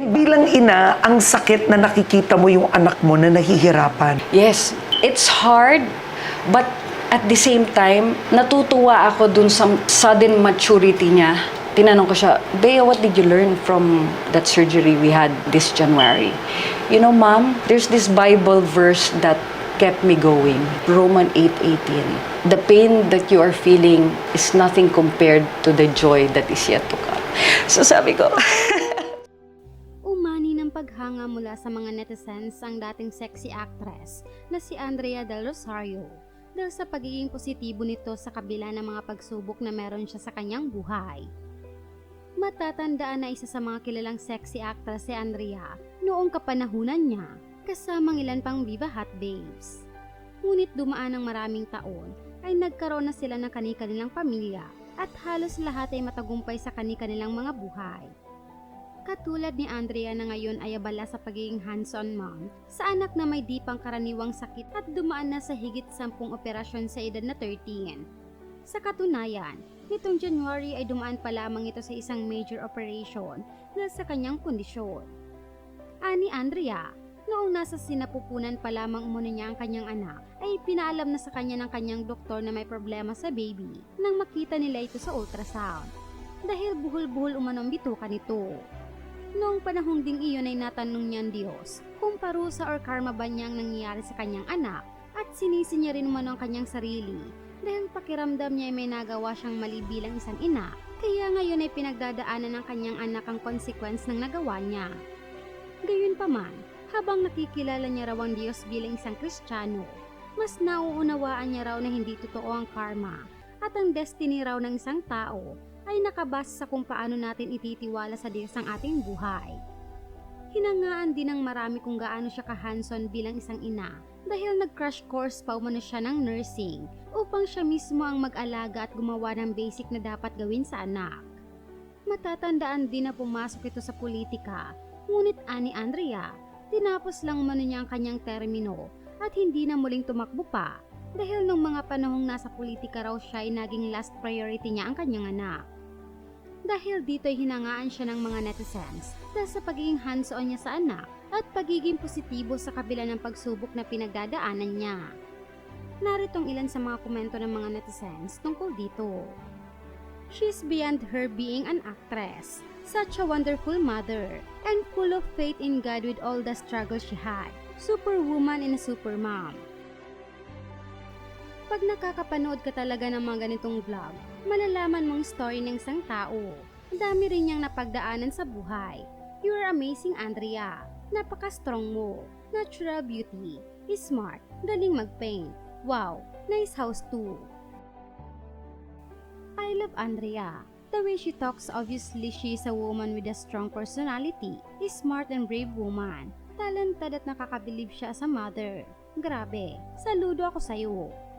Bilang ina, ang sakit na nakikita mo yung anak mo na nahihirapan. Yes, it's hard, but at the same time, natutuwa ako dun sa sudden maturity niya. Tinanong ko siya, Bea, what did you learn from that surgery we had this January? You know, mom, there's this Bible verse that kept me going. Roman 8.18. The pain that you are feeling is nothing compared to the joy that is yet to come. So sabi ko, ng paghanga mula sa mga netizens ang dating sexy actress na si Andrea Del Rosario dahil sa pagiging positibo nito sa kabila ng mga pagsubok na meron siya sa kanyang buhay. Matatandaan na isa sa mga kilalang sexy actress si Andrea noong kapanahunan niya kasamang ilan pang Viva Hot Babes. Ngunit dumaan ng maraming taon ay nagkaroon na sila ng kani-kanilang pamilya at halos lahat ay matagumpay sa kani-kanilang mga buhay. Katulad ni Andrea na ngayon ay abala sa pagiging hands-on mom sa anak na may di pangkaraniwang sakit at dumaan na sa higit sampung operasyon sa edad na 13. Sa katunayan, nitong January ay dumaan pa lamang ito sa isang major operation dahil sa kanyang kondisyon. Ani Andrea, noong nasa sinapupunan pa lamang umano niya ang kanyang anak, ay pinaalam na sa kanya ng kanyang doktor na may problema sa baby nang makita nila ito sa ultrasound. Dahil buhol-buhol umano ang bituka nito. Noong panahong ding iyon ay natanong niya ang Diyos kung parusa or karma ba niya ang nangyayari sa kanyang anak at sinisi niya rin umano ang kanyang sarili dahil pakiramdam niya ay may nagawa siyang mali bilang isang ina kaya ngayon ay pinagdadaanan ng kanyang anak ang consequence ng nagawa niya. Gayunpaman, habang nakikilala niya raw ang Diyos bilang isang Kristiyano, mas nauunawaan niya raw na hindi totoo ang karma at ang destiny raw ng isang tao ay nakabase sa kung paano natin ititiwala sa Diyos ang ating buhay. Hinangaan din ng marami kung gaano siya kahanson bilang isang ina dahil nag-crash course pa umano siya ng nursing upang siya mismo ang mag-alaga at gumawa ng basic na dapat gawin sa anak. Matatandaan din na pumasok ito sa politika, ngunit ani Andrea, tinapos lang umano niya ang kanyang termino at hindi na muling tumakbo pa dahil nung mga panahong nasa politika raw siya ay naging last priority niya ang kanyang anak. Dahil dito ay hinangaan siya ng mga netizens dahil sa pagiging hands-on niya sa anak at pagiging positibo sa kabila ng pagsubok na pinagdadaanan niya. Naritong ilan sa mga komento ng mga netizens tungkol dito. She's beyond her being an actress, such a wonderful mother, and full of faith in God with all the struggles she had. Superwoman and a supermom. Pag nakakapanood ka talaga ng mga ganitong vlog, malalaman mong story ng isang tao. Dami rin niyang napagdaanan sa buhay. You are amazing, Andrea. Napaka-strong mo. Natural beauty. Smart. Galing mag-paint. Wow, nice house too. I love Andrea. The way she talks, obviously she is a woman with a strong personality. A smart and brave woman. Talented at nakakabilib siya sa mother. Grabe, saludo ako sa'yo.